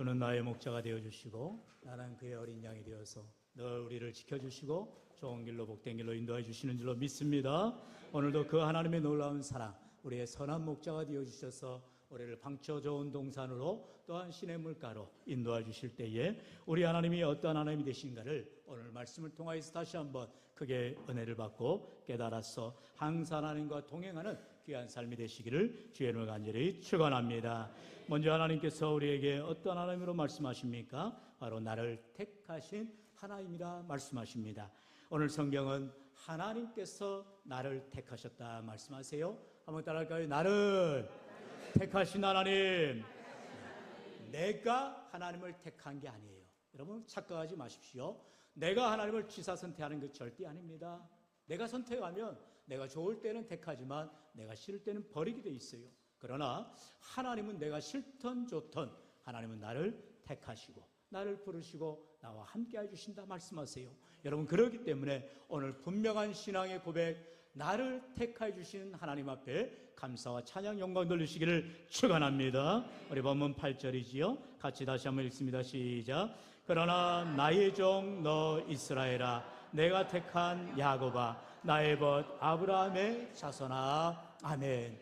주는 나의 목자가 되어 주시고 나는 그의 어린 양이 되어서 늘 우리를 지켜 주시고 좋은 길로 복된 길로 인도해 주시는 줄로 믿습니다. 오늘도 그 하나님의 놀라운 사랑 우리의 선한 목자가 되어 주셔서 우리를 방쳐 좋은 동산으로 또한 신의 물가로 인도해 주실 때에 우리 하나님이 어떠한 하나님이 되신가를 오늘 말씀을 통하여서 다시 한번 크게 은혜를 받고 깨달아서 항상 하나님과 동행하는 귀한 삶이 되시기를 주의 이름을 간절히 축원합니다. 먼저 하나님께서 우리에게 어떤 하나님으로 말씀하십니까? 바로 나를 택하신 하나님이라 말씀하십니다. 오늘 성경은 하나님께서 나를 택하셨다 말씀하세요. 한번 따라할까요? 나를 택하신 하나님. 내가 하나님을 택한 게 아니에요. 여러분 착각하지 마십시오. 내가 하나님을 취사 선택하는 게 절대 아닙니다. 내가 선택하면 내가 좋을 때는 택하지만 내가 싫을 때는 버리게 돼 있어요. 그러나 하나님은 내가 싫던 좋던 하나님은 나를 택하시고 나를 부르시고 나와 함께 해주신다 말씀하세요. 여러분 그렇기 때문에 오늘 분명한 신앙의 고백 나를 택하여 주신 하나님 앞에 감사와 찬양 영광 돌리시기를 축원합니다. 우리 본문 8절이지요. 같이 다시 한번 읽습니다. 시작. 그러나 나의 종 너 이스라엘아 내가 택한 야곱아 나의 벗 아브라함의 자손아 아멘.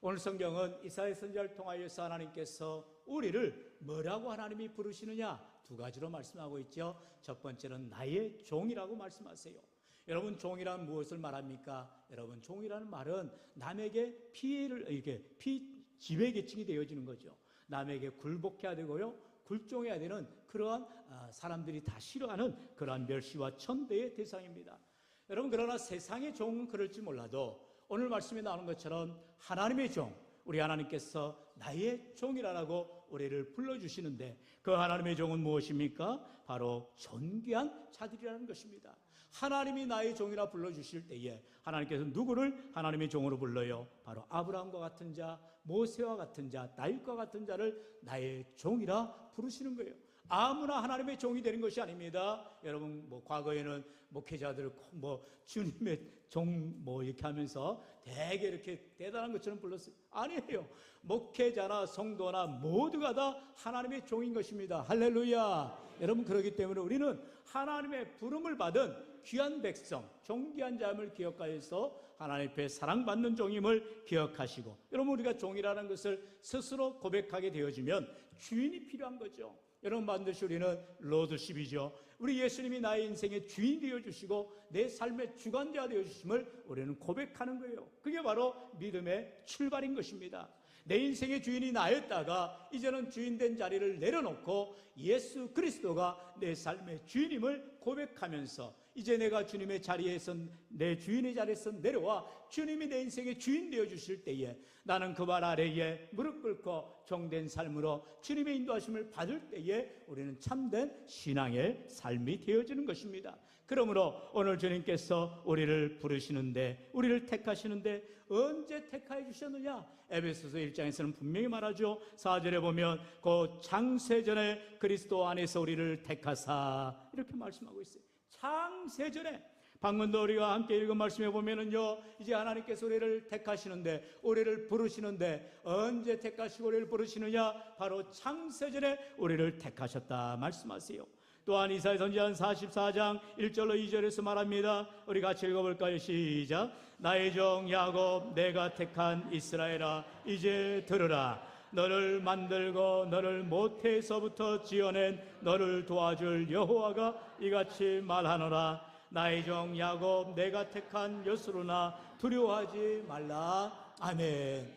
오늘 성경은 이사야 선지자를 통하여서 하나님께서 우리를 뭐라고 하나님이 부르시느냐 두 가지로 말씀하고 있죠. 첫 번째는 나의 종이라고 말씀하세요. 여러분 종이란 무엇을 말합니까? 여러분 종이라는 말은 남에게 피해를 이게 피 지배 계층이 되어지는 거죠. 남에게 굴복해야 되고요. 굴종해야 되는 그러한 아, 사람들이 다 싫어하는 그러한 멸시와 천대의 대상입니다. 여러분 그러나 세상의 종은 그럴지 몰라도 오늘 말씀에 나오는 것처럼 하나님의 종 우리 하나님께서 나의 종이라고 우리를 불러주시는데 그 하나님의 종은 무엇입니까? 바로 존귀한 자들이라는 것입니다. 하나님이 나의 종이라 불러주실 때에 하나님께서 누구를 하나님의 종으로 불러요? 바로 아브라함과 같은 자, 모세와 같은 자, 다윗과 같은 자를 나의 종이라 부르시는 거예요. 아무나 하나님의 종이 되는 것이 아닙니다. 여러분, 뭐, 과거에는 목회자들, 뭐, 주님의 종, 뭐, 이렇게 하면서 되게 이렇게 대단한 것처럼 불렀어요. 아니에요. 목회자나 성도나 모두가 다 하나님의 종인 것입니다. 할렐루야. 여러분, 그러기 때문에 우리는 하나님의 부름을 받은 귀한 백성, 존귀한 자임을 기억하여서 하나님 앞에 사랑받는 종임을 기억하시고, 여러분, 우리가 종이라는 것을 스스로 고백하게 되어지면 주인이 필요한 거죠. 여러분 반드시 우리는 로드십이죠. 우리 예수님이 나의 인생의 주인 되어 주시고 내 삶의 주관자 되어 주심을 우리는 고백하는 거예요. 그게 바로 믿음의 출발인 것입니다. 내 인생의 주인이 나였다가 이제는 주인된 자리를 내려놓고 예수 그리스도가 내 삶의 주인임을 고백하면서 이제 내가 주님의 자리에서 내 주인의 자리에서 내려와 주님이 내 인생의 주인 되어 주실 때에 나는 그 발 아래에 무릎 꿇고 정된 삶으로 주님의 인도하심을 받을 때에 우리는 참된 신앙의 삶이 되어지는 것입니다. 그러므로 오늘 주님께서 우리를 부르시는데 우리를 택하시는데 언제 택하여 주셨느냐? 에베소서 1장에서는 분명히 말하죠. 4절에 보면 그 창세전에 그리스도 안에서 우리를 택하사 이렇게 말씀하고 있어요. 창세전에 방금도 우리가 함께 읽은 말씀에 보면은요, 이제 하나님께서 우리를 택하시는데, 우리를 부르시는데, 언제 택하시고 우리를 부르시느냐? 바로 창세전에 우리를 택하셨다 말씀하세요. 또한 이사야 선지한 44장 1절로 2절에서 말합니다. 우리 같이 읽어볼까요? 시작. 나의 종 야곱 내가 택한 이스라엘아 이제 들으라. 너를 만들고 너를 모태에서부터 지어낸 너를 도와줄 여호와가 이같이 말하노라. 나의 종 야곱 내가 택한 여수로나 두려워하지 말라. 아멘.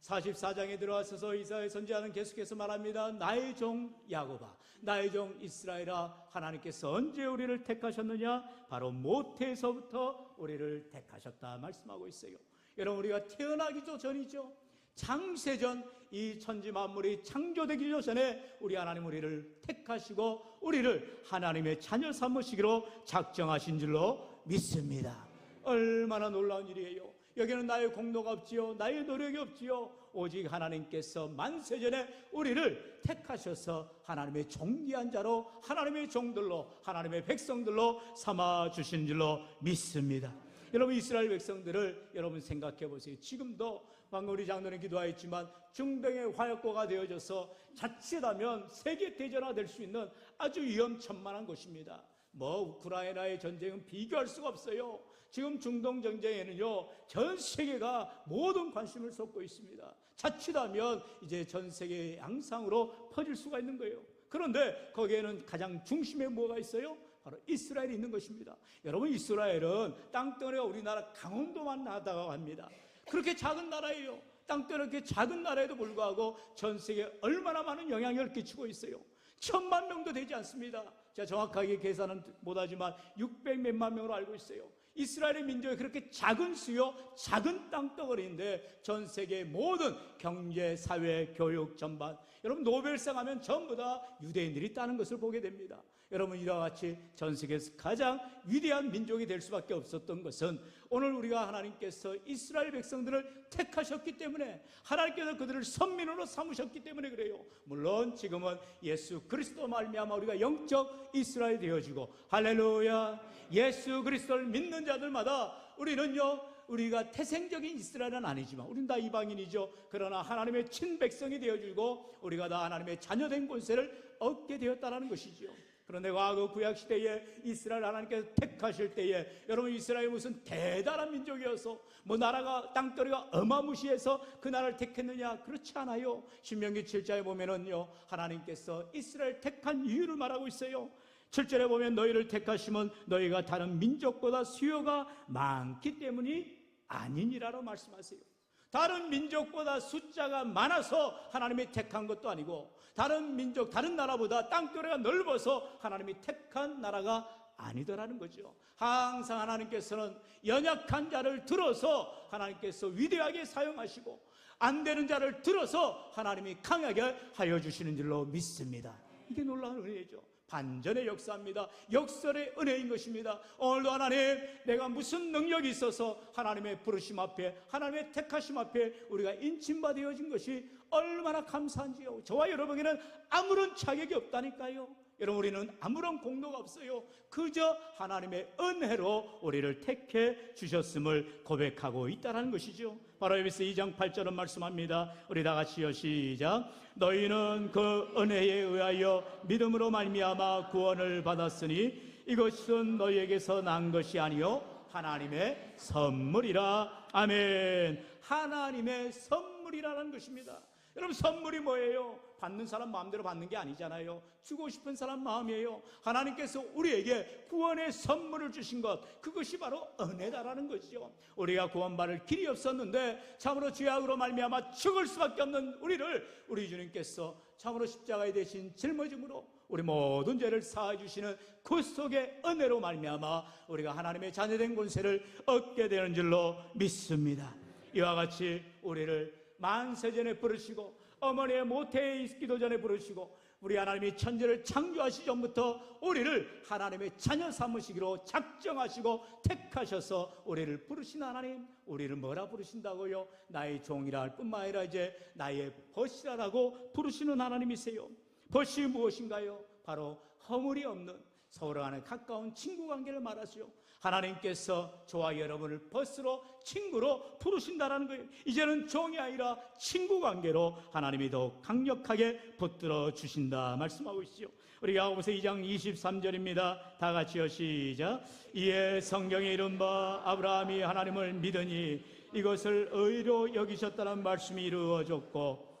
44장에 들어와서 이사의 선지자는 계속해서 말합니다. 나의 종 야곱아, 나의 종 이스라엘아, 하나님께서 언제 우리를 택하셨느냐? 바로 모태에서부터 우리를 택하셨다 말씀하고 있어요. 여러분 우리가 태어나기도 전이죠. 창세전 이 천지 만물이 창조되기 전에 우리 하나님 우리를 택하시고 우리를 하나님의 자녀 삼으시기로 작정하신 줄로 믿습니다. 얼마나 놀라운 일이에요. 여기는 나의 공로가 없지요. 나의 노력이 없지요. 오직 하나님께서 만세전에 우리를 택하셔서 하나님의 종기한 자로 하나님의 종들로 하나님의 백성들로 삼아 주신 줄로 믿습니다. 여러분 이스라엘 백성들을 여러분 생각해 보세요. 지금도 방금 우리 장로님 기도하였지만 중동의 화약고가 되어져서 자칫하면 세계 대전화 될 수 있는 아주 위험천만한 곳입니다. 뭐 우크라이나의 전쟁은 비교할 수가 없어요. 지금 중동 전쟁에는요 전 세계가 모든 관심을 쏟고 있습니다. 자칫하면 이제 전 세계 양상으로 퍼질 수가 있는 거예요. 그런데 거기에는 가장 중심에 뭐가 있어요? 바로 이스라엘이 있는 것입니다. 여러분 이스라엘은 땅덩어리가 우리나라 강원도만 나다가 합니다. 그렇게 작은 나라예요. 땅덩어리 렇게 작은 나라에도 불구하고 전 세계에 얼마나 많은 영향력을 끼치고 있어요. 천만 명도 되지 않습니다. 제가 정확하게 계산은 못하지만 600 몇만 명으로 알고 있어요. 이스라엘의 민족이 그렇게 작은 수요, 작은 땅덩어리인데 전 세계 모든 경제, 사회, 교육 전반 여러분 노벨상 하면 전부 다 유대인들이 따는 것을 보게 됩니다. 여러분 이와 같이 전 세계에서 가장 위대한 민족이 될 수밖에 없었던 것은 오늘 우리가 하나님께서 이스라엘 백성들을 택하셨기 때문에 하나님께서 그들을 선민으로 삼으셨기 때문에 그래요. 물론 지금은 예수 그리스도 말미암아 우리가 영적 이스라엘 되어지고 할렐루야 예수 그리스도를 믿는 자들마다 우리는요 우리가 태생적인 이스라엘은 아니지만 우리는 다 이방인이죠. 그러나 하나님의 친백성이 되어주고 우리가 다 하나님의 자녀된 권세를 얻게 되었다는 것이죠. 그런데 과거 구약 시대에 이스라엘 하나님께서 택하실 때에 여러분 이스라엘 무슨 대단한 민족이어서 뭐 나라가 땅덩어리가 어마무시해서 그 나라를 택했느냐 그렇지 않아요. 신명기 7장에 보면은요 하나님께서 이스라엘 택한 이유를 말하고 있어요. 7절에 보면 너희를 택하시면 너희가 다른 민족보다 수요가 많기 때문이 아니니라로 말씀하세요. 다른 민족보다 숫자가 많아서 하나님이 택한 것도 아니고 다른 민족, 다른 나라보다 땅덩어리가 넓어서 하나님이 택한 나라가 아니더라는 거죠. 항상 하나님께서는 연약한 자를 들어서 하나님께서 위대하게 사용하시고 안 되는 자를 들어서 하나님이 강하게 하여 주시는 줄로 믿습니다. 이게 놀라운 은혜죠. 반전의 역사입니다. 역설의 은혜인 것입니다. 오늘도 하나님, 내가 무슨 능력이 있어서 하나님의 부르심 앞에, 하나님의 택하심 앞에 우리가 인침받아진 것이 얼마나 감사한지요. 저와 여러분에게는 아무런 자격이 없다니까요. 여러분 우리는 아무런 공로가 없어요. 그저 하나님의 은혜로 우리를 택해 주셨음을 고백하고 있다는 것이죠. 바로 에베소 2장 8절은 말씀합니다. 우리 다 같이요 시작. 너희는 그 은혜에 의하여 믿음으로 말미암아 구원을 받았으니 이것은 너희에게서 난 것이 아니요 하나님의 선물이라. 아멘. 하나님의 선물이라는 것입니다. 여러분 선물이 뭐예요? 받는 사람 마음대로 받는 게 아니잖아요. 주고 싶은 사람 마음이에요. 하나님께서 우리에게 구원의 선물을 주신 것, 그것이 바로 은혜다라는 것이죠. 우리가 구원받을 길이 없었는데 참으로 죄악으로 말미암아 죽을 수밖에 없는 우리를 우리 주님께서 참으로 십자가에 대신 짊어짐으로 우리 모든 죄를 사해 주시는 그 속의 은혜로 말미암아 우리가 하나님의 자녀된 권세를 얻게 되는 줄로 믿습니다. 이와 같이 우리를 만세전에 부르시고 어머니의 모태에 있기도 전에 부르시고 우리 하나님이 천지를 창조하시 전부터 우리를 하나님의 자녀 삼으시기로 작정하시고 택하셔서 우리를 부르신 하나님 우리를 뭐라 부르신다고요? 나의 종이라 할 뿐만 아니라 이제 나의 벗이라라고 부르시는 하나님이세요 벗이 무엇인가요? 바로 허물이 없는 서로 간에 가까운 친구 관계를 말하시오 하나님께서 저와 여러분을 벗으로 친구로 부르신다라는 거예요. 이제는 종이 아니라 친구 관계로 하나님이 더 강력하게 붙들어 주신다 말씀하고 있죠. 우리 야고보서 2장 23절입니다. 다 같이요 시작. 이에 성경에 이른 바 아브라함이 하나님을 믿으니 이것을 의로 여기셨다는 말씀이 이루어졌고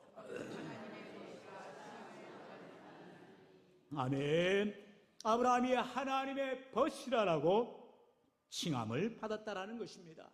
아멘. 아브라함이 하나님의 벗이라라고 칭함을 받았다라는 것입니다.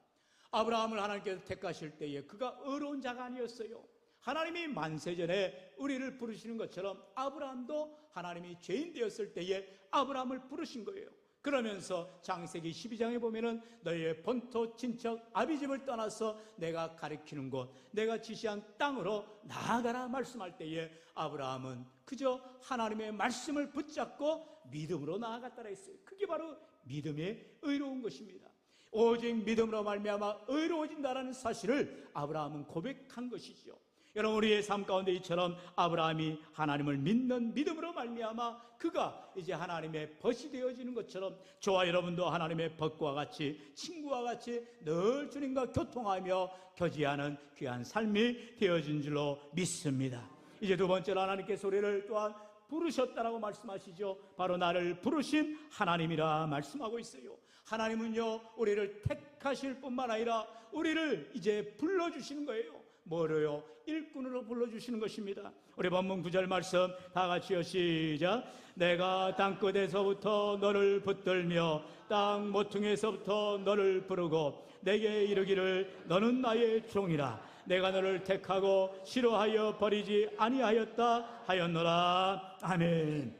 아브라함을 하나님께서 택하실 때에 그가 의로운 자가 아니었어요. 하나님이 만세전에 우리를 부르시는 것처럼 아브라함도 하나님이 죄인 되었을 때에 아브라함을 부르신 거예요. 그러면서 장세기 12장에 보면은 너의 본토 친척 아비집을 떠나서 내가 가리키는 곳 내가 지시한 땅으로 나아가라 말씀할 때에 아브라함은 그저 하나님의 말씀을 붙잡고 믿음으로 나아갔다라 했어요. 그게 바로 믿음의 의로운 것입니다. 오직 믿음으로 말미암아 의로워진다라는 사실을 아브라함은 고백한 것이죠. 여러분 우리의 삶 가운데 이처럼 아브라함이 하나님을 믿는 믿음으로 말미암아 그가 이제 하나님의 벗이 되어지는 것처럼 저와 여러분도 하나님의 벗과 같이 친구와 같이 늘 주님과 교통하며 교제하는 귀한 삶이 되어진 줄로 믿습니다. 이제 두 번째로 하나님께서 우리를 또한 부르셨다라고 말씀하시죠. 바로 나를 부르신 하나님이라 말씀하고 있어요. 하나님은요, 우리를 택하실 뿐만 아니라 우리를 이제 불러주시는 거예요. 뭐로요? 일꾼으로 불러주시는 것입니다. 우리 본문 구절 말씀 다 같이요 시작. 내가 땅끝에서부터 너를 붙들며 땅 모퉁이에서부터 너를 부르고 내게 이르기를 너는 나의 종이라. 내가 너를 택하고 싫어하여 버리지 아니하였다 하였노라. 아멘.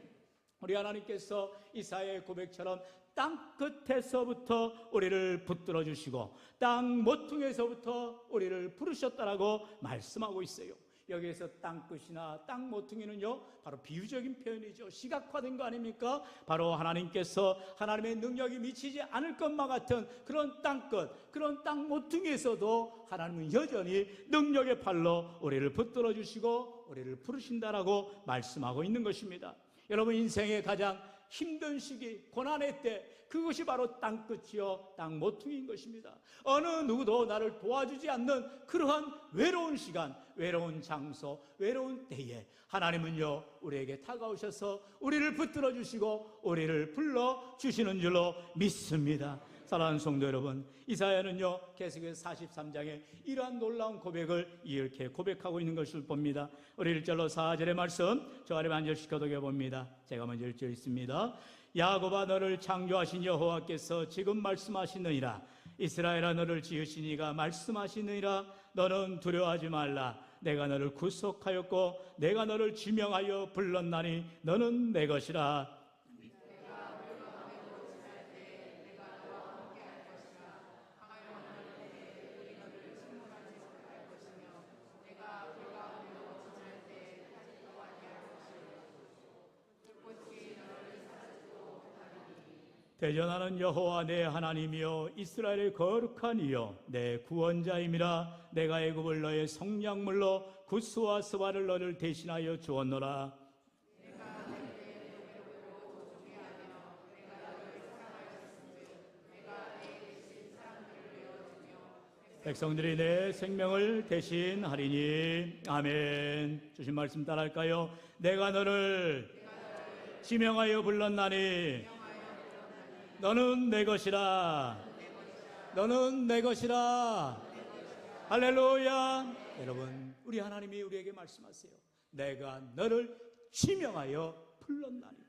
우리 하나님께서 이사의 고백처럼 땅 끝에서부터 우리를 붙들어 주시고 땅 모퉁이에서부터 우리를 부르셨다라고 말씀하고 있어요. 여기에서 땅 끝이나 땅 모퉁이는요, 바로 비유적인 표현이죠. 시각화된 거 아닙니까? 바로 하나님께서 하나님의 능력이 미치지 않을 것만 같은 그런 땅 끝, 그런 땅 모퉁이에서도 하나님은 여전히 능력의 팔로 우리를 붙들어 주시고 우리를 부르신다라고 말씀하고 있는 것입니다. 여러분 인생의 가장 힘든 시기, 고난의 때 그것이 바로 땅끝이요 땅 모퉁이인 것입니다. 어느 누구도 나를 도와주지 않는 그러한 외로운 시간, 외로운 장소, 외로운 때에 하나님은요 우리에게 다가오셔서 우리를 붙들어 주시고 우리를 불러 주시는 줄로 믿습니다. 사랑하는 성도 여러분, 이사야는요, 계속해서 43장에 이러한 놀라운 고백을 이렇게 고백하고 있는 것을 봅니다. 우리 1절로 4절의 말씀, 저 아래 한 절씩 거독해 봅니다. 제가 먼저 1절 있습니다. 야곱아 너를 창조하신 여호와께서 지금 말씀하시느니라. 이스라엘아 너를 지으신 이가 말씀하시느니라. 너는 두려워하지 말라. 내가 너를 구속하였고 내가 너를 지명하여 불렀나니 너는 내 것이라. 대전하는 여호와 내 하나님이여 이스라엘의 거룩한 이여 내 구원자임이라. 내가 애굽을 너의 성량물로 구스와 스바를 너를 대신하여 주었노라. 백성들이 내 생명을 대신하리니. 아멘. 주신 말씀 따라할까요? 내가 너를 지명하여 불렀나니 너는 내 것이라. 너는 내 것이라. 할렐루야. 여러분, 우리 하나님이 우리에게 말씀하세요. 내가 너를 지명하여 불렀나니.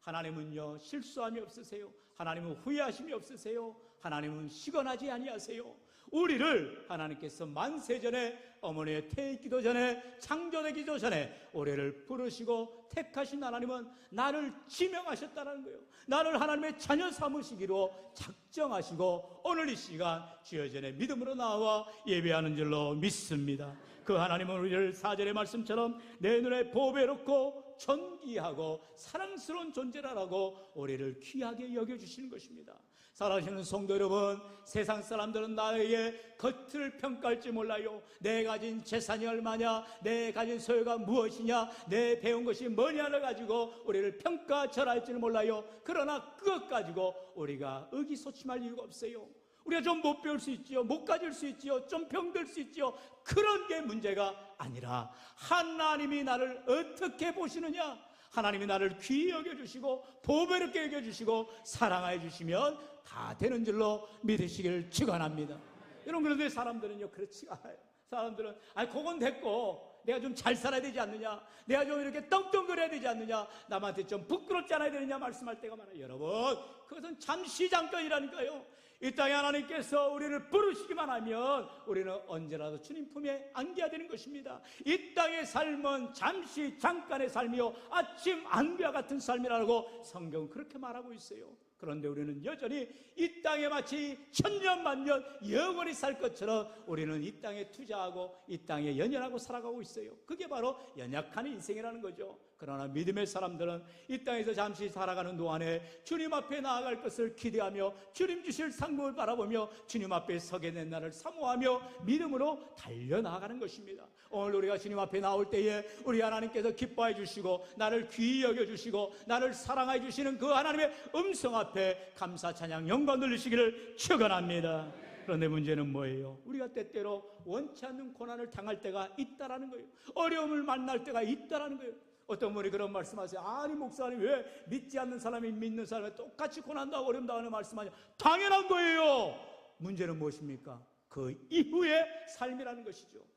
하나님은요, 실수함이 없으세요. 하나님은 후회하심이 없으세요. 하나님은 시건하지 아니하세요. 우리를 하나님께서 만세전에 어머니의 태있기도 전에 창조되 기도 전에 우리를 부르시고 택하신 하나님은 나를 지명하셨다는 거예요. 나를 하나님의 자녀 삼으시기로 작정하시고 오늘 이 시간 주여 전에 믿음으로 나와 예배하는 줄로 믿습니다. 그 하나님은 우리를 사절의 말씀처럼 내 눈에 보배롭고 존귀하고 사랑스러운 존재라라고 우리를 귀하게 여겨주시는 것입니다. 살아시는 성도 여러분, 세상 사람들은 나에게 겉을 평가할지 몰라요. 내 가진 재산이 얼마냐, 내 가진 소유가 무엇이냐, 내 배운 것이 뭐냐를 가지고 우리를 평가절할지는 몰라요. 그러나 그것 가지고 우리가 의기소침할 이유가 없어요. 우리가 좀 못 배울 수 있지요. 못 가질 수 있지요. 좀 병들 수 있지요. 그런 게 문제가 아니라 하나님이 나를 어떻게 보시느냐? 하나님이 나를 귀히 여겨주시고 보배롭게 여겨주시고 사랑해 주시면 다 되는 줄로 믿으시길 축원합니다. 여러분 그런데 사람들은요 그렇지가 않아요. 사람들은 아 그건 됐고 내가 좀 잘 살아야 되지 않느냐? 내가 좀 이렇게 떵떵거려야 되지 않느냐? 남한테 좀 부끄럽지 않아야 되느냐 말씀할 때가 많아요. 여러분 그것은 잠시 잠깐이라니까요. 이 땅에 하나님께서 우리를 부르시기만 하면 우리는 언제라도 주님 품에 안겨야 되는 것입니다. 이 땅의 삶은 잠시 잠깐의 삶이요. 아침 안개와 같은 삶이라고 성경은 그렇게 말하고 있어요. 그런데 우리는 여전히 이 땅에 마치 천년 만년 영원히 살 것처럼 우리는 이 땅에 투자하고 이 땅에 연연하고 살아가고 있어요. 그게 바로 연약한 인생이라는 거죠. 그러나 믿음의 사람들은 이 땅에서 잠시 살아가는 동안에 주님 앞에 나아갈 것을 기대하며 주님 주실 상급을 바라보며 주님 앞에 서게 된 날을 사모하며 믿음으로 달려나가는 것입니다. 오늘 우리가 주님 앞에 나올 때에 우리 하나님께서 기뻐해 주시고 나를 귀히 여겨 주시고 나를 사랑해 주시는 그 하나님의 음성 앞에 감사 찬양 영광 돌리시기를 축원합니다. 그런데 문제는 뭐예요? 우리가 때때로 원치 않는 고난을 당할 때가 있다라는 거예요. 어려움을 만날 때가 있다라는 거예요. 어떤 분이 그런 말씀하세요. 아니 목사님 왜 믿지 않는 사람이 믿는 사람이 똑같이 고난당하고 어려움 당하는 말씀하냐? 당연한 거예요. 문제는 무엇입니까? 그 이후의 삶이라는 것이죠.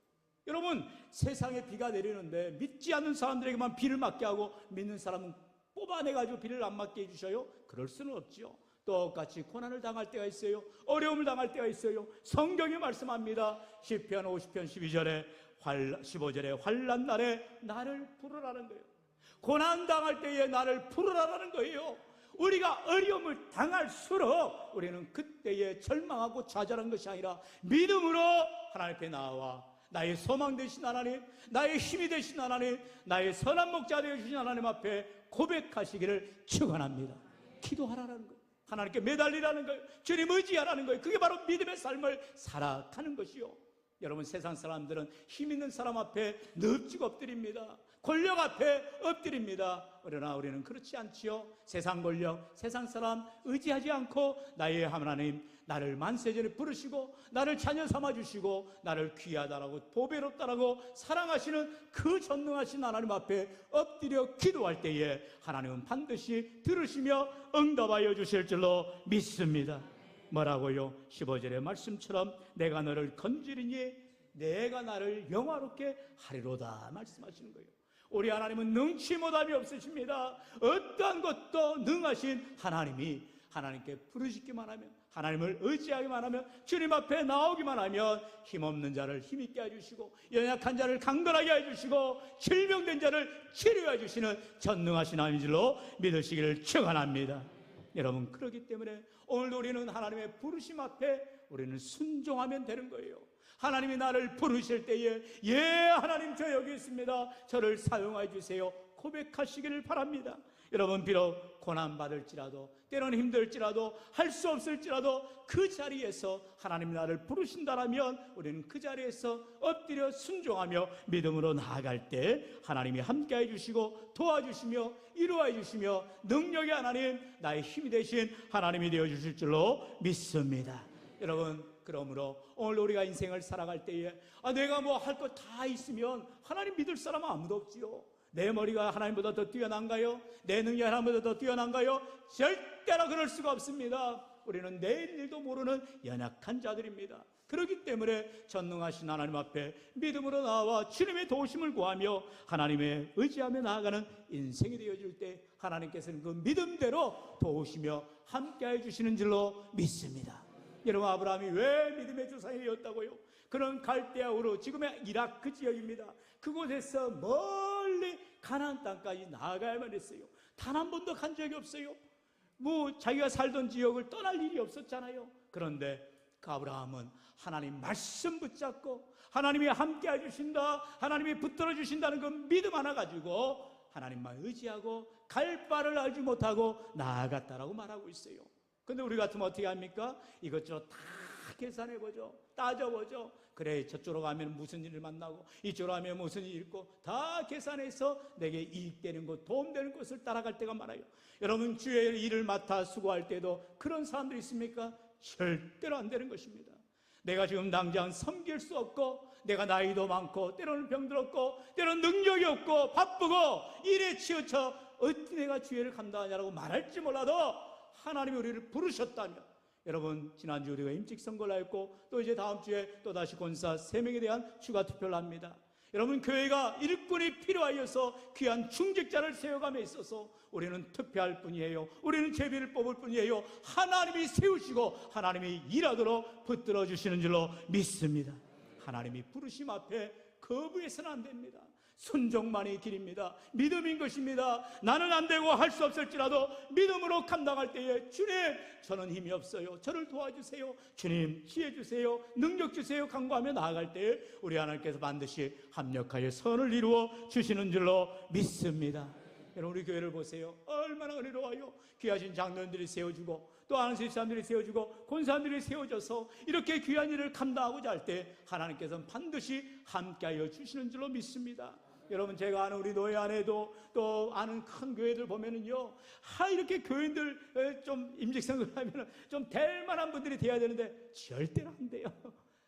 여러분 세상에 비가 내리는데 믿지 않는 사람들에게만 비를 맞게 하고 믿는 사람은 뽑아내 가지고 비를 안 맞게 해주셔요? 그럴 수는 없죠. 똑같이 고난을 당할 때가 있어요. 어려움을 당할 때가 있어요. 성경이 말씀합니다. 시편 50편 12절에 활 15절에 환난 날에 나를 부르라는 거예요. 고난 당할 때에 나를 부르라는 거예요. 우리가 어려움을 당할수록 우리는 그때에 절망하고 좌절한 것이 아니라 믿음으로 하나님 앞에 나와 나의 소망 되신 하나님, 나의 힘이 되신 하나님, 나의 선한 목자 되신 하나님 앞에 고백하시기를 축원합니다. 기도하라는 거예요. 하나님께 매달리라는 거예요. 주님 의지하라는 거예요. 그게 바로 믿음의 삶을 살아가는 것이요. 여러분 세상 사람들은 힘 있는 사람 앞에 넙지고 엎드립니다. 권력 앞에 엎드립니다. 그러나 우리는 그렇지 않지요. 세상 권력, 세상 사람 의지하지 않고 나의 하나님 나를 만세전에 부르시고 나를 자녀 삼아 주시고 나를 귀하다라고 보배롭다라고 사랑하시는 그 전능하신 하나님 앞에 엎드려 기도할 때에 하나님은 반드시 들으시며 응답하여 주실 줄로 믿습니다. 뭐라고요? 15절의 말씀처럼 내가 너를 건지리니 내가 나를 영화롭게 하리로다 말씀하시는 거예요. 우리 하나님은 능치 못함이 없으십니다. 어떠한 것도 능하신 하나님이 하나님께 부르시기만 하면 하나님을 의지하기만 하면 주님 앞에 나오기만 하면 힘없는 자를 힘있게 해주시고 연약한 자를 강건하게 해주시고 질병된 자를 치료해 주시는 전능하신 하나님 줄로 믿으시기를 축원합니다. 여러분 그렇기 때문에 오늘도 우리는 하나님의 부르심 앞에 우리는 순종하면 되는 거예요. 하나님이 나를 부르실 때에 예 하나님 저 여기 있습니다. 저를 사용해 주세요. 고백하시기를 바랍니다. 여러분 비록 고난 받을지라도 때로는 힘들지라도 할 수 없을지라도 그 자리에서 하나님 나를 부르신다라면 우리는 그 자리에서 엎드려 순종하며 믿음으로 나아갈 때 하나님이 함께해 주시고 도와주시며 이루어 주시며 능력의 하나님 나의 힘이 되신 하나님이 되어 주실 줄로 믿습니다. 여러분 그러므로 오늘 우리가 인생을 살아갈 때에 아, 내가 뭐할거다 있으면 하나님 믿을 사람은 아무도 없지요. 내 머리가 하나님보다 더 뛰어난가요? 내 능력이 하나님보다 더 뛰어난가요? 절대로 그럴 수가 없습니다. 우리는 내일 일도 모르는 연약한 자들입니다. 그렇기 때문에 전능하신 하나님 앞에 믿음으로 나와 주님의 도우심을 구하며 하나님의 의지하며 나아가는 인생이 되어질 때 하나님께서는 그 믿음대로 도우시며 함께해 주시는 줄로 믿습니다. 여러분 아브라함이 왜 믿음의 조상이었다고요? 그는 갈대아우로 지금의 이라크 지역입니다. 그곳에서 멀리 가나안 땅까지 나아가야만 했어요. 단 한 번도 간 적이 없어요. 뭐 자기가 살던 지역을 떠날 일이 없었잖아요. 그런데 그 아브라함은 하나님 말씀 붙잡고 하나님이 함께 해주신다, 하나님이 붙들어 주신다는 그 믿음 하나 가지고 하나님만 의지하고 갈 바를 알지 못하고 나아갔다라고 말하고 있어요. 근데 우리 같으면 어떻게 합니까? 이것저것 다 계산해 보죠. 따져 보죠. 그래 저쪽으로 가면 무슨 일을 만나고 이쪽으로 가면 무슨 일이 있고 다 계산해서 내게 이익되는 것, 도움되는 것을 따라갈 때가 많아요. 여러분 주의 일을 맡아 수고할 때도 그런 사람들이 있습니까? 절대로 안 되는 것입니다. 내가 지금 당장 섬길 수 없고 내가 나이도 많고 때로는 병들었고 때로는 능력이 없고 바쁘고 일에 치우쳐 어떻게 내가 주의를 감당하냐라고 말할지 몰라도 하나님이 우리를 부르셨다면 여러분 지난주 우리가 임직 선거를 했고 또 이제 다음 주에 또 다시 권사 세 명에 대한 추가 투표를 합니다. 여러분 교회가 일꾼이 필요하여서 귀한 중직자를 세워감에 있어서 우리는 투표할 뿐이에요. 우리는 제비를 뽑을 뿐이에요. 하나님이 세우시고 하나님이 일하도록 붙들어 주시는 줄로 믿습니다. 하나님이 부르심 앞에 거부해서는 안 됩니다. 순종만이 길입니다. 믿음인 것입니다. 나는 안 되고 할 수 없을지라도 믿음으로 감당할 때에 주님, 저는 힘이 없어요. 저를 도와주세요. 주님, 지혜 주세요. 능력 주세요. 간구하며 나아갈 때에 우리 하나님께서 반드시 합력하여 선을 이루어 주시는 줄로 믿습니다. 여러분 우리 교회를 보세요. 얼마나 은혜로워요. 귀하신 장로님들이 세워주고 또 아는 집사람들이 세워주고 권사님들이 세워져서 이렇게 귀한 일을 감당하고자 할 때 하나님께서는 반드시 함께하여 주시는 줄로 믿습니다. 여러분 제가 아는 우리 노예 안에도 또 아는 큰 교회들 보면은요 하 이렇게 교인들 에, 좀 임직생을 하면 좀될 만한 분들이 돼야 되는데 절대로 안 돼요.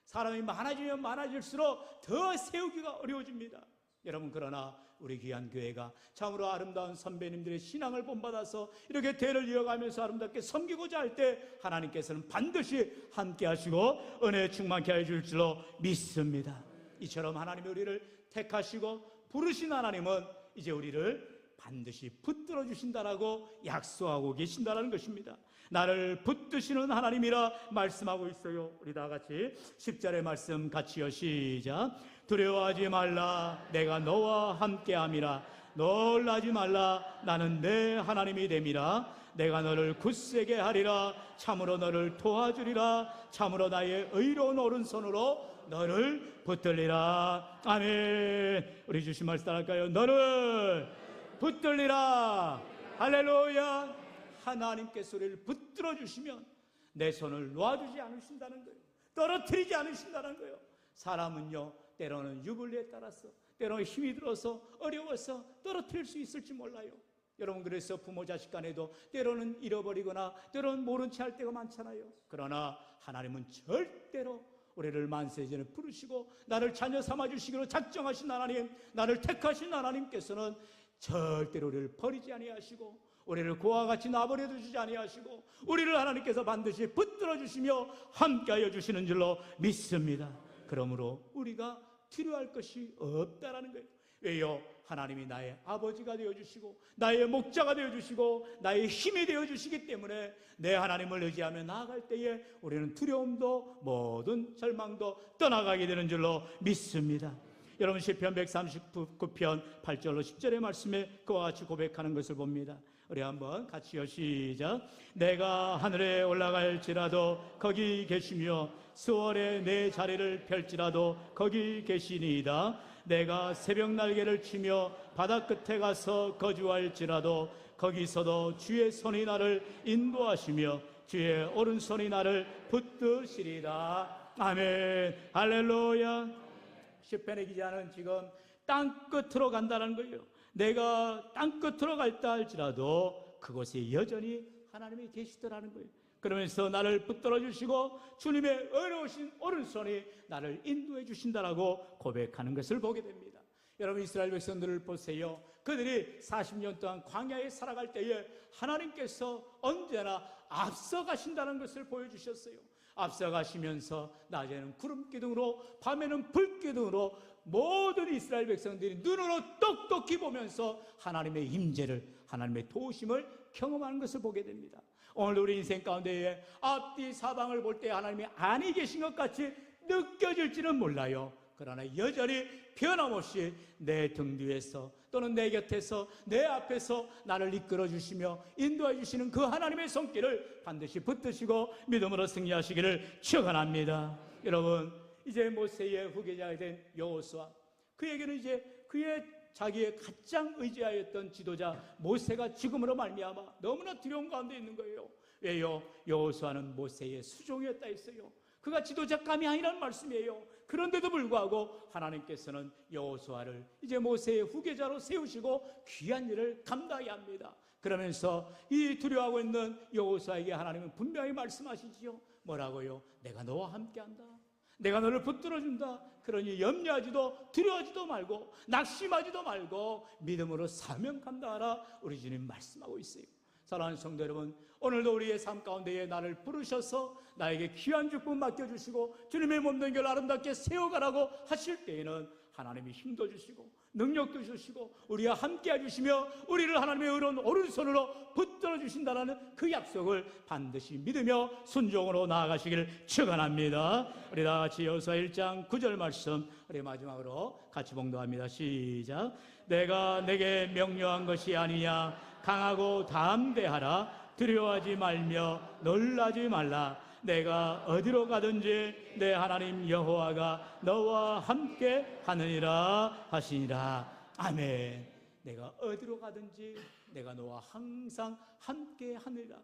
사람이 많아지면 많아질수록 더 세우기가 어려워집니다. 여러분 그러나 우리 귀한 교회가 참으로 아름다운 선배님들의 신앙을 본받아서 이렇게 대를 이어가면서 아름답게 섬기고자 할 때 하나님께서는 반드시 함께 하시고 은혜 충만케 해줄 줄로 믿습니다. 이처럼 하나님이 우리를 택하시고 부르신 하나님은 이제 우리를 반드시 붙들어 주신다라고 약속하고 계신다라는 것입니다. 나를 붙드시는 하나님이라 말씀하고 있어요. 우리 다 같이 10절의 말씀 같이요. 시작. 두려워하지 말라. 내가 너와 함께 함이라. 놀라지 말라. 나는 내 하나님이 됨이라. 내가 너를 굳세게 하리라. 참으로 너를 도와주리라. 참으로 나의 의로운 오른손으로 너를 붙들리라. 아멘. 우리 주신 말씀 따라할까요? 너를 붙들리라. 할렐루야. 하나님께서 우리를 붙들어 주시면 내 손을 놓아주지 않으신다는 거예요. 떨어뜨리지 않으신다는 거예요. 사람은요, 때로는 유불리에 따라서, 때로는 힘이 들어서 어려워서 떨어뜨릴 수 있을지 몰라요. 여러분, 그래서 부모 자식 간에도 때로는 잃어버리거나 때로는 모른 채 할 때가 많잖아요. 그러나 하나님은 절대로 우리를 만세전에 부르시고 나를 자녀 삼아 주시기로 작정하신 하나님, 나를 택하신 하나님께서는 절대로 우리를 버리지 아니하시고 우리를 고와 같이 놔버려 두시지 아니하시고 우리를 하나님께서 반드시 붙들어 주시며 함께하여 주시는 줄로 믿습니다. 그러므로 우리가 필요할 것이 없다라는 거예요. 왜요? 하나님이 나의 아버지가 되어 주시고 나의 목자가 되어 주시고 나의 힘이 되어 주시기 때문에 내 하나님을 의지하며 나아갈 때에 우리는 두려움도 모든 절망도 떠나가게 되는 줄로 믿습니다. 여러분 시편 139편 8절로 10절의 말씀에 그와 같이 고백하는 것을 봅니다. 우리 한번 같이요 시작. 내가 하늘에 올라갈지라도 거기 계시며 수월에 내 자리를 펼지라도 거기 계시니이다. 내가 새벽 날개를 치며 바다 끝에 가서 거주할지라도 거기서도 주의 손이 나를 인도하시며 주의 오른손이 나를 붙드시리다. 아멘. 할렐루야. 시편의 기자는 지금 땅 끝으로 간다는 거예요. 내가 땅 끝으로 갈다 할지라도 그곳에 여전히 하나님이 계시더라는 거예요. 그러면서 나를 붙들어 주시고 주님의 어려우신 오른손이 나를 인도해 주신다라고 고백하는 것을 보게 됩니다. 여러분 이스라엘 백성들을 보세요. 그들이 40년 동안 광야에 살아갈 때에 하나님께서 언제나 앞서가신다는 것을 보여주셨어요. 앞서가시면서 낮에는 구름 기둥으로 밤에는 불 기둥으로 모든 이스라엘 백성들이 눈으로 똑똑히 보면서 하나님의 임재를 하나님의 도우심을 경험하는 것을 보게 됩니다. 오늘 우리 인생 가운데에 앞뒤 사방을 볼 때 하나님이 아니 계신 것 같이 느껴질지는 몰라요. 그러나 여전히 변함없이 내 등 뒤에서 또는 내 곁에서 내 앞에서 나를 이끌어 주시며 인도해 주시는 그 하나님의 손길을 반드시 붙드시고 믿음으로 승리하시기를 축원합니다. 여러분 이제 모세의 후계자가 된 여호수아 그에게는 이제 그의 자기의 가장 의지하였던 지도자 모세가 지금으로 말미암아 너무나 두려운 가운데 있는 거예요. 왜요? 여호수아는 모세의 수종이었다 했어요. 그가 지도자감이 아니라는 말씀이에요. 그런데도 불구하고 하나님께서는 여호수아를 이제 모세의 후계자로 세우시고 귀한 일을 감당해야 합니다. 그러면서 이 두려워하고 있는 여호수아에게 하나님은 분명히 말씀하시지요. 뭐라고요? 내가 너와 함께한다. 내가 너를 붙들어 준다. 그러니 염려하지도 두려워하지도 말고 낙심하지도 말고 믿음으로 사명 감당하라. 우리 주님 말씀하고 있어요. 사랑하는 성도 여러분, 오늘도 우리의 삶 가운데에 나를 부르셔서 나에게 귀한 축복 맡겨주시고 주님의 몸된 결 아름답게 세워가라고 하실 때에는 하나님이 힘도 주시고 능력도 주시고 우리와 함께 해주시며 우리를 하나님의 의로운 오른손으로 붙들어 주신다는 그 약속을 반드시 믿으며 순종으로 나아가시기를 축원합니다. 우리 다 같이 여호수아 1장 9절 말씀 우리 마지막으로 같이 봉독합니다. 시작. 내가 내게 명령한 것이 아니냐 강하고 담대하라 두려워하지 말며 놀라지 말라 내가 어디로 가든지 내 하나님 여호와가 너와 함께 하느니라 하시니라 아멘 내가 어디로 가든지 내가 너와 항상 함께 하느라.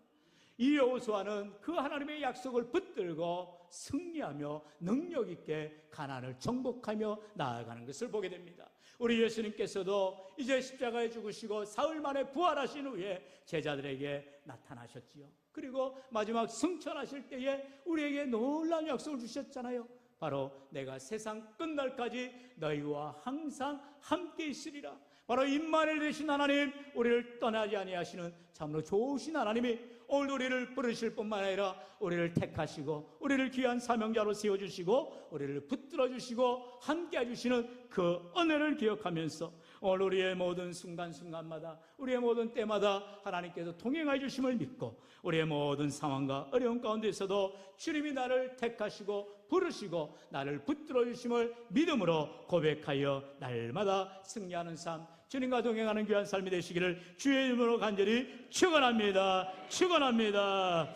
이 여호수아는 그 하나님의 약속을 붙들고 승리하며 능력 있게 가난을 정복하며 나아가는 것을 보게 됩니다. 우리 예수님께서도 이제 십자가에 죽으시고 사흘 만에 부활하신 후에 제자들에게 나타나셨지요. 그리고 마지막 승천하실 때에 우리에게 놀라운 약속을 주셨잖아요. 바로 내가 세상 끝날까지 너희와 항상 함께 있으리라. 바로 임마엘 되신 하나님, 우리를 떠나지 아니하시는 참으로 좋으신 하나님이 오늘 우리를 부르실 뿐만 아니라 우리를 택하시고 우리를 귀한 사명자로 세워주시고 우리를 붙들어 주시고 함께 해 주시는 그 은혜를 기억하면서 오늘 우리의 모든 순간순간마다 우리의 모든 때마다 하나님께서 동행해 주심을 믿고 우리의 모든 상황과 어려운 가운데서도 주님이 나를 택하시고 부르시고 나를 붙들어 주심을 믿음으로 고백하여 날마다 승리하는 삶 주님과 동행하는 귀한 삶이 되시기를 주의 이름으로 간절히 축원합니다. 축원합니다.